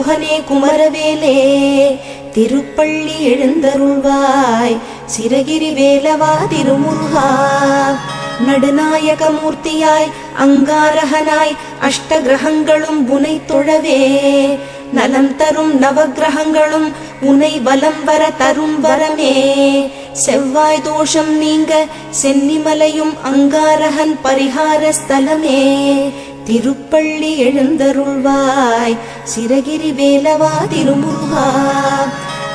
குஹனே குமரவேலே திருப்பள்ளி எழுந்தருள்வாய். சிறகிரி வேலவா திருமுருகா. நடுநாயக மூர்த்தியாய் அங்காரகனாய் அஷ்ட கிரகங்களும் உனை தொழவே. நலம் தரும் நவகிரகங்களும் உனை வலம் வர தரும் வரமே. செவ்வாய் தோஷம் நீங்க சென்னிமலையும் அங்காரகன் பரிகார ஸ்தலமே திருப்பள்ளி எழுந்தருள்வாய். சிறகிரி வேலவா திருமுருகா.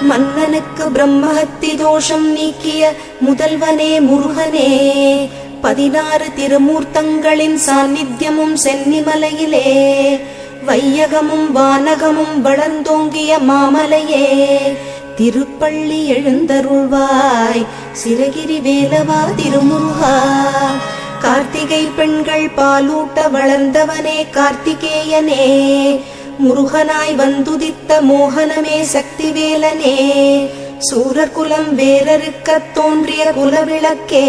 மன்னனுக்கு பிரம்மஹத்தி தோஷம் நீக்கிய முதல்வனே முருகனே. பதினாறு திருமூர்த்தங்களின் சாநித்தியமும் சென்னிமலையிலே. வையகமும் வானகமும் வளர்ந்தோங்கிய மாமலையே. திருப்பள்ளி எழுந்தருள்வாய். சிறகிரி வேலவா திருமுருகா. கார்த்திகை பெண்கள் பாலூட்ட வளர்ந்தவனே கார்த்திகேயனே. முருகனாய் வந்துதித்த மோகனமே சக்திவேலனே. சூரகுலம் குலம் தோன்றிய குலவிளக்கே.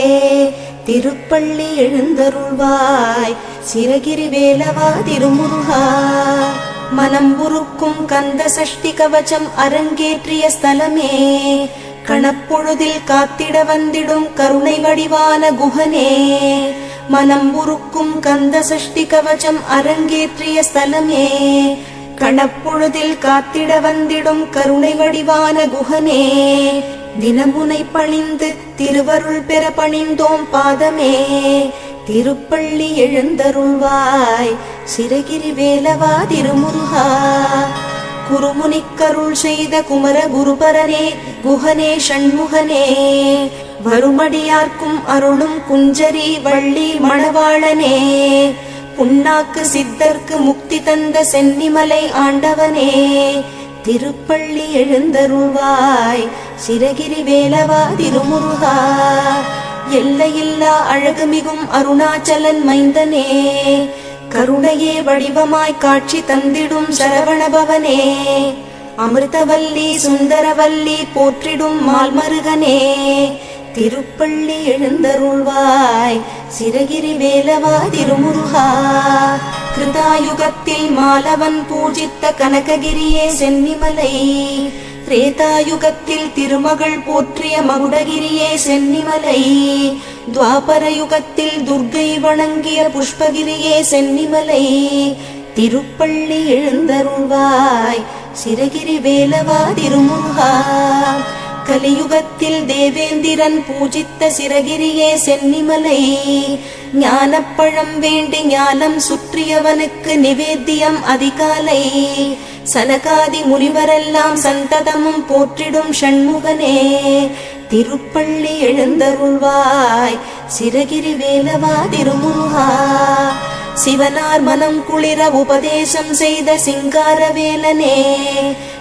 திருப்பள்ளி எழுந்தருள்வாய் சிறகிரி வேலவா திருமுருகா. மனம் உருக்கும் கந்த சஷ்டி கவச்சம் அரங்கேற்றிய ஸ்தலமே. கணப்பொழுதில் காத்திட வந்திடும் கருணை வடிவான குகனே. மனம் உருக்கும் கந்த சஷ்டி கவச்சம் அரங்கேற்றிய ஸ்தலமே. கணப்பொழுதில் காத்திட வந்திடும் கருணை வடிவான குகனே. தினமுனை பணிந்து திருவருள் பெற பணிந்தோம் பாதமே. திருப்பள்ளி எழுந்தருள்வாய் சிறகிரி வேலவா திருமுருகா. குருமுனிக்கருள் செய்த குமர குருபரனே குஹனே ஷண்முகனே. வருமடியார்க்கும் அருளும் குஞ்சரி வள்ளி மணவாளனே. புண்ணாக்கு சித்தர்க்கு முக்தி தந்த சென்னிமலை ஆண்டவனே. திருப்பள்ளி எழுந்தருள்வாய் சிறகிரி வேலவா திருமுருகா. எல்லையில்லா அழகுமிகும் அருணாச்சலன் மைந்தனே. கருணையே வடிவமாய் காட்சி தந்திடும் சரவணபவனே. அமிர்தவல்லி சுந்தரவல்லி போற்றிடும் மால்மருகனே. திருப்பள்ளி எழுந்தருள்வாய். சிறகிரி வேலவா திருமுருகா கிருதாயுகத்தில் மாலவன் பூஜித்த கனககிரியே சென்னிமலை. திரேதாயுகத்தில் திருமகள் போற்றிய மகுடகிரியே சென்னிமலை. துவாபர யுகத்தில் துர்கை வணங்கிய புஷ்பகிரியே சென்னிமலை. திருப்பள்ளி எழுந்தருள்வாய். சிறகிரி வேலவா திருமுருகா கலியுகத்தில் தேவேந்திரன் பூஜித்த சிறகிரியே சென்னிமலை. ஞானப்பழம் வேண்டி ஞானம் சுற்றியவனுக்கு நிவேத்தியம் அதிகாலை. சனகாதி முனிவரெல்லாம் சந்ததமும் போற்றிடும் ஷண்முகனே திருப்பள்ளி எழுந்தருள்வாய் சிறகிரி வேலவா திருமுருகா. சிவனார் மனம் குளிர உபதேசம் செய்த சிங்காரவேலனே தித்திக்கும்